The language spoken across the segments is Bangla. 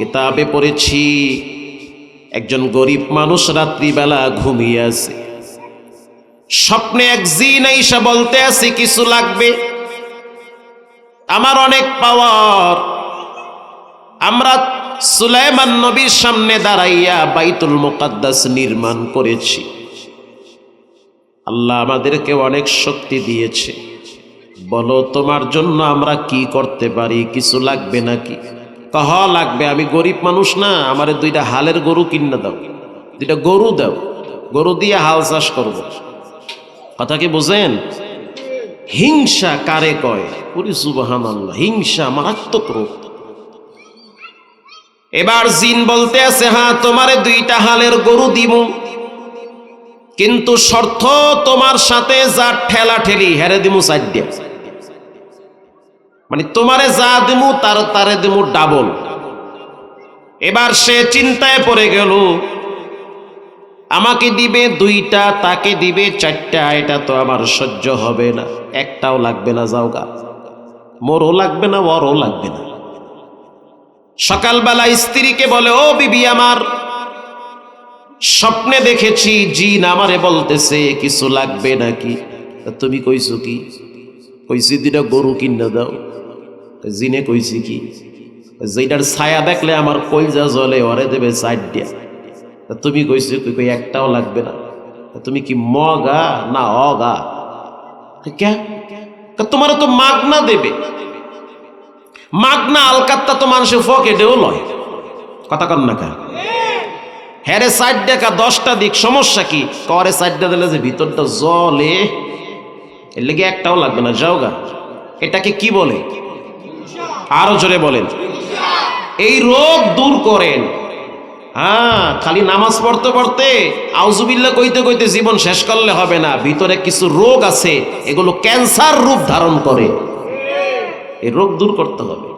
কিতাবে পড়েছি, একজন গরিব মানুষ রাত্রিবেলা ঘুমিয়ে আছে। স্বপ্নে এক জিন আইসা বলতে আছে, কিছু লাগবে? আমার অনেক পাওয়ার। আমরা সুলাইমান নবীর সামনে দাঁড়াইয়া বাইতুল মুকাদ্দাস নির্মাণ করেছি। আল্লাহ আমাদেরকে অনেক শক্তি দিয়েছে। বলো, তোমার জন্য আমরা কি করতে পারি? কিছু লাগবে নাকি? কহ লাগবে, আমি গরিব মানুষ না, আমার দুইটা হালের গরু কিনে দাও। দুইটা গরু দাও। গরু দিয়ে হাল চাষ করব। কথা কি বুঝেন? হিংসা কারে কয়? পুরি আল্লাহ হিংসা মারাত্মক রোগ। এবার জিন বলতে আছে হ্যাঁ তোমারে দুইটা হালের গরু দিব কিন্তু শর্ত তোমার সাথে যা ঠেলা ঠেলি হেরে দিমু সাইড দিয়া। মানে তোমারে যা দিমু, তার তারে দিমু ডাবল এবার সে চিন্তায় পড়ে গেল, আমাকে দিবে দুইটা, তাকে দিবে চারটা, এটা তো আমার সহ্য হবে না। একটাও লাগবে না, যাও গা। মোরও লাগবে না, ওরও লাগবে না। সকালবেলা স্ত্রীকে বলে, ও বিবি আমার, স্বপ্নে দেখেছি, জিন আমারে বলতেছে, কিছু লাগবে নাকি? তুমি কইছো কি? কইছি দুটা গরু কিনা দাও। জিনে কইছি কি যেটার ছায়া দেখলে আমার কইজা জলে ওরে দেবে সাইড দিয়া। তুমি কইছো, কই একটাও লাগবে না। তুমি কি মগা না অগা? কে? তোমার তো মাগনা দেবে। মাগনা আলকাত্তা তো মানুষের ফকেটেও লয়। কথা কন না কেন? হ্যারে সাইড দেখা দশটা দিক, সমস্যা কি? করে সাইডটা দিলে যে ভিতরটা জলে এর লেগে একটাও লাগবে না যাও গা এটাকে কি বলে? আরও জোরে বলেন। এই রোগ দূর করেন। হ্যাঁ খালি নামাজ পড়তে পড়তে আউজুবিল্লা কইতে কইতে জীবন শেষ করলে হবে না। ভিতরে কিছু রোগ আছে, এগুলো ক্যান্সার রূপ ধারণ করে। এই রোগ দূর করতে হবে।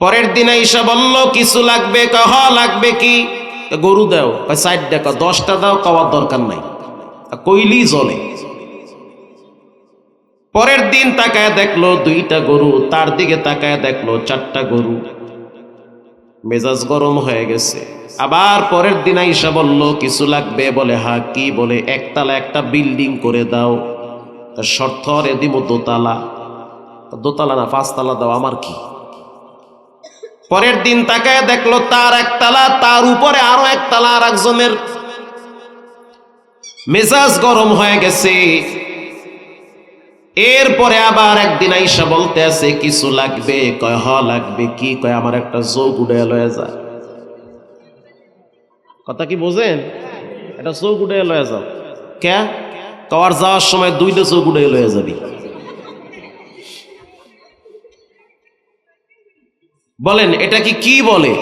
পরের দিন ঈশা বলল, কিছু লাগবে? কহ লাগবে কি? গরু দাও সাইড দেখো দশটা দাও, কওয়ার দরকার নাই। কইলি জলে পরের দিন তাকায় দেখল দুইটা গরু, তার দিকে তাকায় দেখল চারটা গরু। মেজাজ গরম হয়ে গেছে। আবার পরের দিন আইসা বলল, কিছু লাগবে? বলে, হা, কি? বলে, একতলা একটা বিল্ডিং করে দাও। তার শর্ত রে দিব দোতলা। দোতলা না, পাঁচতলা দাও, আমার কি? পরের দিন তাকায় দেখল, তার একতলা, তার উপরে আরও একতলা আর একজনের মেজাজ গরম হয়ে গেছে। এরপরে আবার একদিন আইসা বলতে আছে, কিছু লাগবে? কয়, হ, লাগবে। কি কয়, আমার একটা চোখ উড়ে লয়ে যায় কথা কি বোঝেন? একটা চোখ উড়ে লয়ে যাও। কে? কওয়ার যাওয়ার সময় দুইটা চোখ উড়ে লয়ে যাবি। বলেন, এটা কি কি বলে?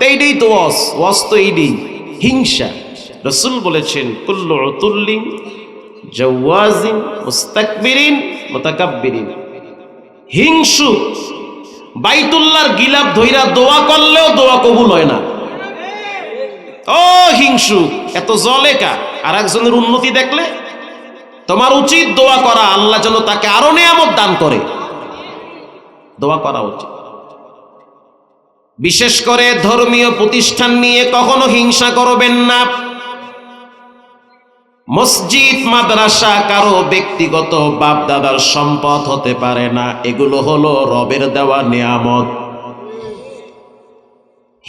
এইটাই তো ওয়াস। ওয়াস তো এইটাই। হিংসা। রসুল বলেছেন, কুল্লু উতুল্লিং জওয়াজিন, মুস্তাকবিরিন, মুতাকাব্বিরিন। হিংসু, বাইতুল্লাহর গিলাপ ধইরা দোয়া করলেও দোয়া কবুল হয় না। ও হিংসু, এত জলে কা? আর একজনের উন্নতি দেখলে? তোমার উচিত দোয়া করা, আল্লাহ যেন তাকে আরও নিয়ামত দান করে। দোয়া করা উচিত। বিশেষ করে ধর্মীয় প্রতিষ্ঠান নিয়ে কখনো হিংসা করবেন না। মসজিদ, মাদ্রাসা কারও ব্যক্তিগত বাপ দাদার সম্পদ হতে পারে না। এগুলো হলো রবের দেওয়া নিয়ামত।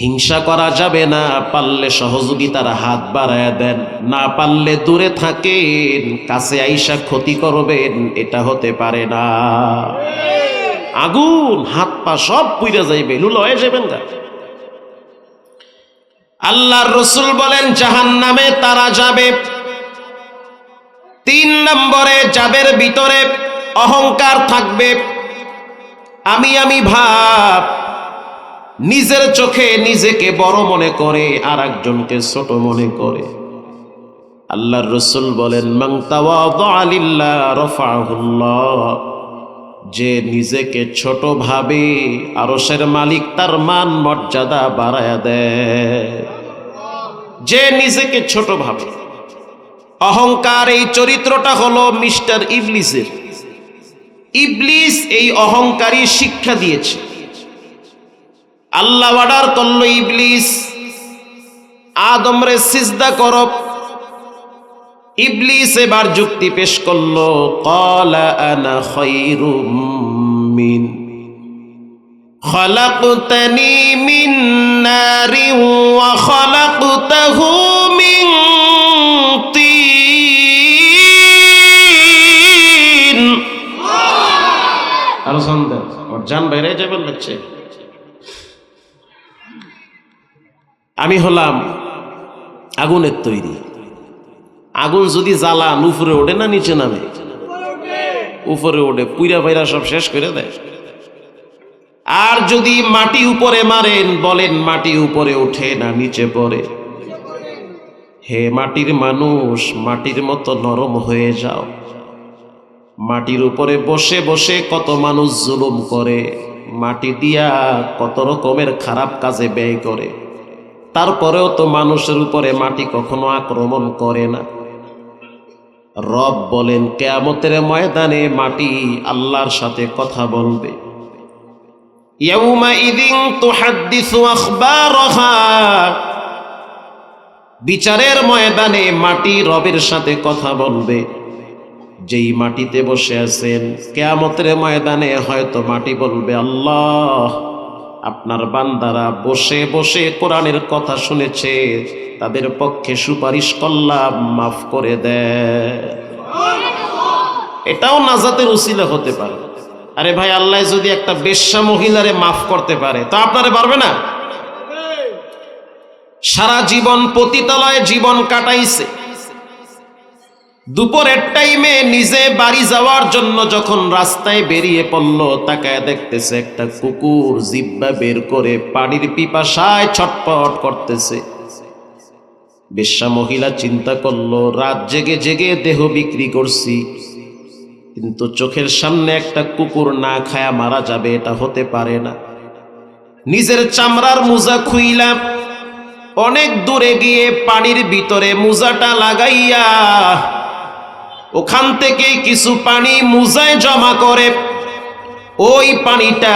হিংসা করা যাবে না, পারলে সহযোগিতার হাত বাড়ায় দেন। না পারলে দূরে থাকেন, কাছে আইসা ক্ষতি করবেন, এটা হতে পারে না। আগুন, হাত পা সব পুইরা যাইবে, লুলো হয়ে যাবেন গা। আল্লাহর রসুল বলেন জাহান নামে তারা যাবে। তিন নম্বরে যাবের ভিতরে অহংকার থাকবে। আমি আমি ভাব, নিজের চোখে নিজেকে বড় মনে করে আর একজনকে ছোট মনে করে। আল্লাহর রসুল বলেন যে নিজেকে ছোট ভাবে আরসের মালিক, তার মান মর্যাদা বাড়ায় দেয়। যে নিজেকে ছোট ভাবে অহংকার এই চরিত্রটা হলো মিস্টার ইবলিসের। ইবলিস এই অহংকারী শিক্ষা দিয়েছে। আল্লাহ অর্ডার করল ইবলিস, আদমরে সিজদা করব ইবলিস এবার যুক্তি পেশ করল, কলা আনা খৈরুম মিন, খলাকুতনি মিন নারি ওয়া মিন আরও সন্দেহ ওর জান বাইরে যাবেন লাগছে। আমি হলাম আগুনের তৈরি। আগুন যদি জ্বালান, উপরে ওঠে না নিচে নামে? উপরে ওঠে, পুইরা ভাইরা সব শেষ করে দেয়। আর যদি মাটি উপরে মারেন, বলেন মাটি উপরে ওঠে না নিচে পড়ে? হে মাটির মানুষ, মাটির মতো নরম হয়ে যাও। মাটির উপরে বসে বসে কত মানুষ জুলুম করে, মাটি দিয়া কত রকমের খারাপ কাজে ব্যয় করে। তারপরেও তো মানুষের উপরে মাটি কখনো আক্রমণ করে না। রব বলেন, কেয়ামতের ময়দানে মাটি আল্লাহর সাথে কথা বলবে। বিচারের ময়দানে মাটি রবের সাথে কথা বলবে। যেই মাটিতে বসে আছেন, কেয়ামতের ময়দানে হয়তো মাটি বলবে, আল্লাহ, আপনার বান্দারা বসে বসে কোরআনের কথা শুনেছে, তাদের পক্ষে সুপারিশ করলাম, মাফ করে দেয় এটাও নাজাতের উসিলা হতে পারে। আরে ভাই, আল্লাহ যদি একটা বেশ্যা মহিলারে মাফ করতে পারে, তো আপনারে পারবে না? সারা জীবন পতিতালয়ে জীবন কাটাইছে। দুপুরের টাইমে নিজে বাড়ি যাওয়ার জন্য যখন রাস্তায় বেরিয়ে পড়ল, তাকায় দেখতেছে একটা কুকুর জিব্বা বের করে পানির পিপাসায় ছটপট করতেছে। বেশ্যা মহিলা চিন্তা করল, রাত জেগে জেগে দেহ বিক্রি করছি। কিন্তু চোখের সামনে একটা কুকুর না খায়া মারা যাবে, এটা হতে পারে না। নিজের চামড়ার মোজা খুইলাম অনেক দূরে গিয়ে পানির ভিতরে মোজাটা লাগাইয়া ওখান থেকে কিছু পানি মুজায় জমা করে, ওই পানিটা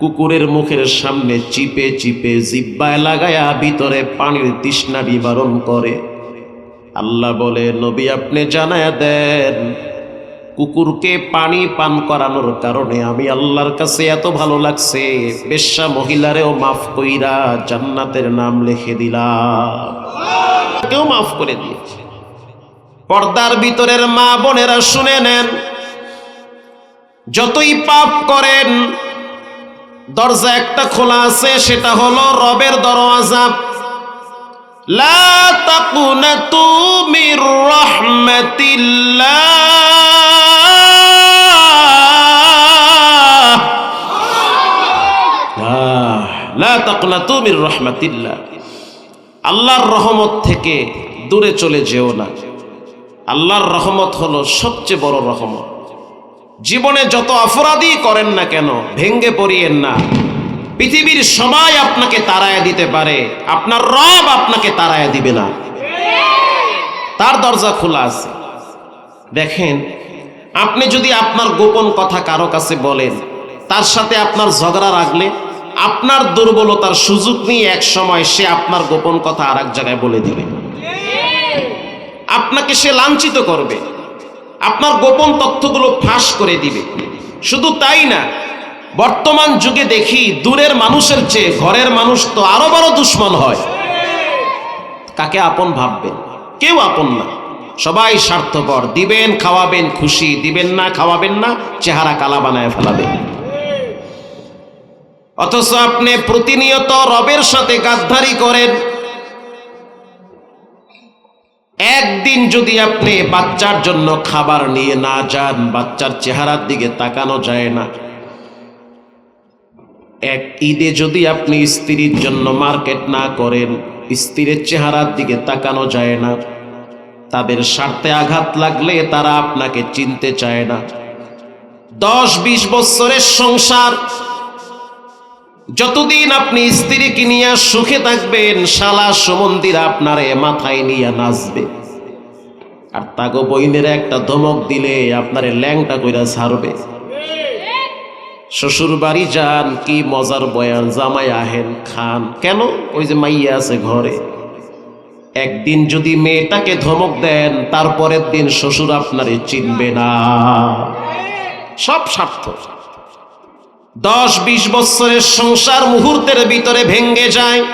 কুকুরের মুখের সামনে চিপে চিপে জিব্বায় লাগায়া ভিতরে পানির তৃষ্ণা নিবারণ করে। আল্লাহ বলে, নবী, আপনি জানায়া দেন, কুকুরকে পানি পান করানোর কারণে আমি আল্লাহর কাছে এত ভালো লাগছে, বেশ্যা মহিলারেও মাফ কইরা জান্নাতের নাম লিখে দিলাম। কেউ মাফ করে দিয়েছে। পর্দার ভিতরের মা বোনেরা শুনে নেন। যতই পাপ করেন, দরজা একটা খোলা আছে, সেটা হলো রবের দরওয়াজা। আল্লাহর রহমত থেকে দূরে চলে যেও না। আল্লাহর রহমত হলো সবচেয়ে বড় রহমত। জীবনে যত অপরাধী করেন না কেন, ভেঙ্গে পড়িয়েন না। পৃথিবীর সবাই আপনাকে তাড়ায় দিতে পারে, আপনার রব আপনাকে তাড়ায় দিবে না। তার দরজা খোলা আছে। দেখেন, আপনি যদি আপনার গোপন কথা কারও কাছে বলেন, তার সাথে আপনার ঝগড়া রাখলে আপনার দুর্বলতার সুযোগ নিয়ে এক সময় সে আপনার গোপন কথা আর এক জায়গায় বলে দিবে। আপনাকে সে লাঞ্ছিত করবে। আপনার গোপন তথ্যগুলো ফাঁস করে দিবে। শুধু তাই না, বর্তমান যুগে দেখি দূরের মানুষের চেয়ে ঘরের মানুষ তো আরও বড় দুশ্মন হয়। কাকে আপন ভাববেন? কেউ আপন না। সবাই স্বার্থপর। দিবেন, খাওয়াবেন, খুশি। দিবেন না, খাওয়াবেন না, চেহারা কালা বানায় ফেলাবেন। অথচ আপনি প্রতিনিয়ত রবের সাথে গাদ্দারি করেন। একদিন যদি আপনি বাচ্চার জন্য খাবার নিয়ে না যান, বাচ্চার চেহারার দিকে তাকানো যায় না। এক ঈদে যদি আপনি স্ত্রীর জন্য মার্কেট না করেন, স্ত্রীর চেহারার দিকে তাকানো যায় না। তাদের স্বার্থে আঘাত লাগলে তারা আপনাকে চিনতে চায় না। দশ বিশ বছরের সংসার যতদিন আপনি স্ত্রীকে নিয়ে সুখে থাকবেন, শালা সমন্দিরা আপনারে মাথায় নিয়ে নাচবে। আর তাগো বইনের একটা ধমক দিলে আপনারে ল্যাংটা কইরা ছাড়বে। শ্বশুর বাড়ি যান, কি মজার বয়ান, জামাই আহেন, খান। কেন? ওই যে মাইয়া আছে ঘরে। একদিন যদি মেয়েটাকে ধমক দেন, তারপরের দিন শ্বশুর আপনারে চিনবে না। সব স্বার্থ। দশ বিশ বছরের সংসার মুহূর্তের ভিতরে ভেঙ্গে যায়।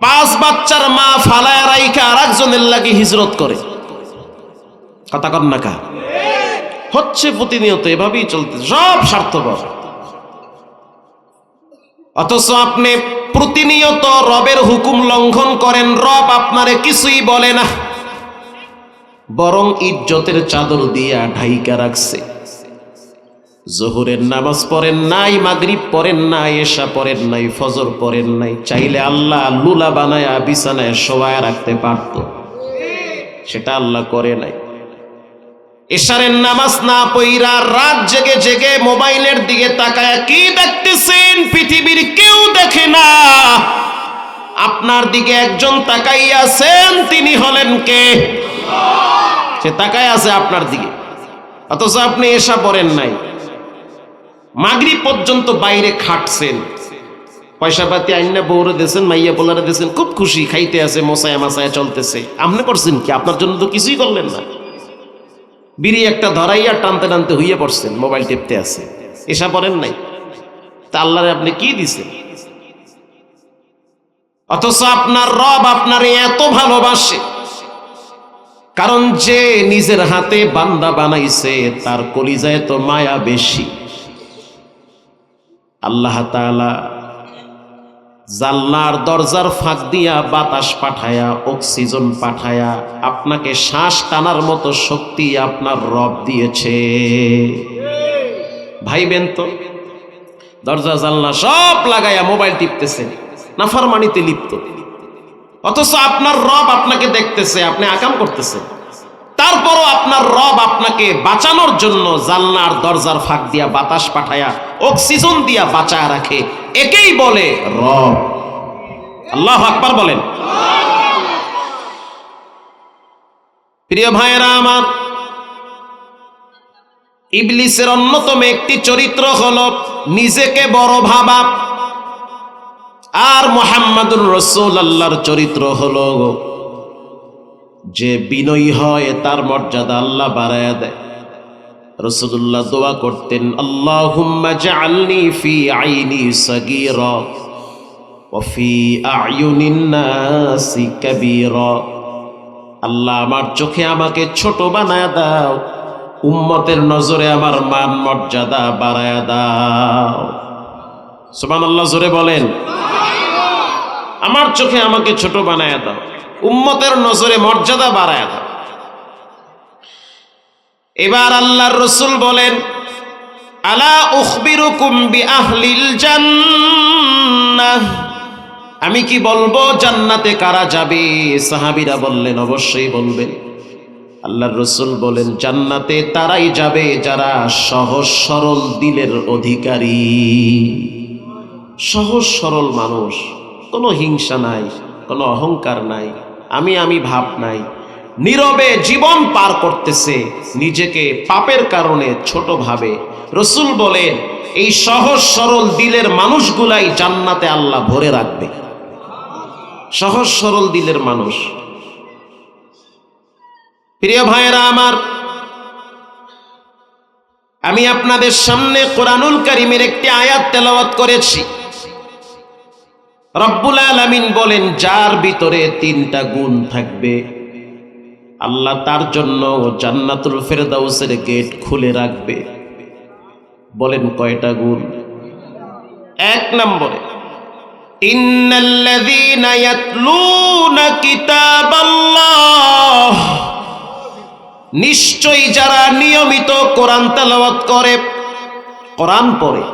পাঁচ বাচ্চার মা ফালায় রাইকা আর একজনের লাগে হিজরত করে। কথা কন না কা? হচ্ছে প্রতিনিয়ত, এভাবেই চলতে সব স্বার্থপর। অথচ আপনি প্রতিনিয়ত রবের হুকুম লঙ্ঘন করেন, রব আপনারে কিছুই বলে না। বরং ইজ্জতের চাদর দিয়া ঢাইকা রাখছে। জোহরের নামাজ পড়েন নাই, মাগরিব পড়েন নাই, এশা পড়েন নাই, ফজর পড়েন নাই, চাইলে আল্লাহ লুলা বানায়া, বিছানায় শোয়ায় রাখতে পারত। সেটা আল্লাহ করে নাই। এশারের নামাজ না পইরা রাত জেগে জেগে মোবাইলের দিকে তাকায় কি দেখতেছেন, পৃথিবীর কেউ দেখে না। আপনার দিকে একজন তাকাই আছেন, তিনি হলেন কে? সে তাকায় আছে আপনার দিকে। অথচ আপনি এসা পড়েন নাই। মাগরি পর্যন্ত বাইরে খাটছেন। পয়সা পাতি আইনা বউরে দিয়েছেন মাইয়া পোলারে দিয়েছেন খুব খুশি, খাইতে আছে, মশায় মাসায় চলতেছে। আপনি করছেন কি? আপনার জন্য তো কিছুই করলেন না। বিড়ি একটা ধরাইয়া টানতে টানতে হইয়া পড়ছেন, মোবাইল টিপতে আছে। এসা পড়েন নাই? তা আল্লাহরে আপনি কি দিছেন? অথচ আপনার রব আপনার এত ভালোবাসে। কারণ যে নিজের হাতে বান্দা বানাইছে, তার কলিজায় তো মায়া বেশি। আল্লাহ জানলার দরজার ফাঁক দিয়া বাতাস পাঠায়া, অক্সিজেন পাঠায়া, আপনাকে শ্বাস টানার মতো শক্তি আপনার রব দিয়েছে। ভাইবেন তো? দরজা জানলা সব লাগাইয়া মোবাইল টিপতেছে টিপতেছেন নাফারমানিতে লিপ্ত। অথচ আপনার রব আপনাকে দেখতেছে, আপনি আকাম করতেছেন। তারপরও আপনার রব আপনাকে বাঁচানোর জন্য জানলার দরজার ফাঁক দিয়া বাতাস পাঠায়া, অক্সিজেন দিয়া বাঁচায় রাখে। একেই বলে রব। আল্লাহ আকবার বলেন। প্রিয় ভাইয়েরা আমার, ইবলিসের অন্যতম একটি চরিত্র হল নিজেকে বড় ভাবা। আর মোহাম্মদুর রসুল আল্লাহর চরিত্র হলো যে বিনয়ী হয়, তার মর্যাদা আল্লাহ বাড়ায় দেয়। রসুল্লাহ দোয়া করতেন জাআলনি ফি আইনি সাগীরা আল্লাহ আমার চোখে আমাকে ছোট বানায় দাও, উম্মতের নজরে আমার মান মর্যাদা বাড়ায় দাও। সুবহানাল্লাহ, জোরে বলেন। আমার চোখে আমাকে ছোট বানায় দাও। উম্মতের নজরে মর্যাদা বাড়ায় দাও এবার আল্লাহর রসুল বলেন, আলা উখবিরুকুম বি আহলিল জান্নাহ? আমি কি বলব, জান্নাতে কারা যাবে? সাহাবীরা বললেন, অবশ্যই বলবেন। আল্লাহর রসুল বলেন, জান্নাতে তারাই যাবে যারা সহজ সরল দিলের অধিকারী। সহজ সরল মানুষ, কোনো হিংসা নাই। কোনো অহংকার নাই, আমি আমি ভাব নাই। নীরবে জীবন পার করতেছে, নিজেকে পাপের কারণে ছোট ভাবে। রসুল বলেন, এই সহজ সরল দিলের মানুষগুলাই জান্নাতে আল্লাহ ভরে রাখবে। সহজ সরল দিলের মানুষ। প্রিয় ভাইয়েরা আমার, আমি আপনাদের সামনে কোরআনুল কারিমের একটি আয়াত তেলাওয়াত করেছি। রব্বুল আলামিন বলেন, যার ভিতরে তিনটা গুণ থাকবে, আল্লাহ তার জন্য জান্নাতুল ফেরদাউসের গেট খুলে রাখবে। বলেন কয়টা গুণ? এক নম্বরে নিশ্চয়ই যারা নিয়মিত কোরআন তেলাওয়াত করে, কোরআন পড়ে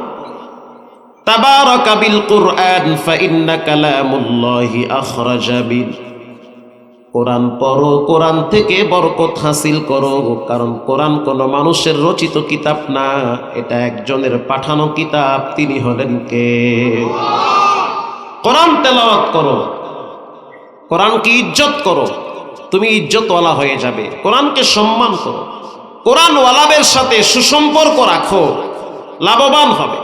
তাবারাকা বিল কুরআন ফাইন্না কালামুল্লাহি আখরাজা বিল। কোরআন পড়ো, কোরআন থেকে বরকত হাসিল করো, কারণ কোরআন কোনো মানুষের রচিত কিতাব না, এটা একজনের পাঠানো কিতাব, তিনি হলেন কে? কোরআন তেলাওয়াত করো কোরআনকে ইজ্জত করো? তুমি ইজ্জতওয়ালা হয়ে যাবে, কোরআনকে সম্মান করো। কোরআনওয়ালাদের সাথে সুসম্পর্ক রাখো, লাভবান হবে।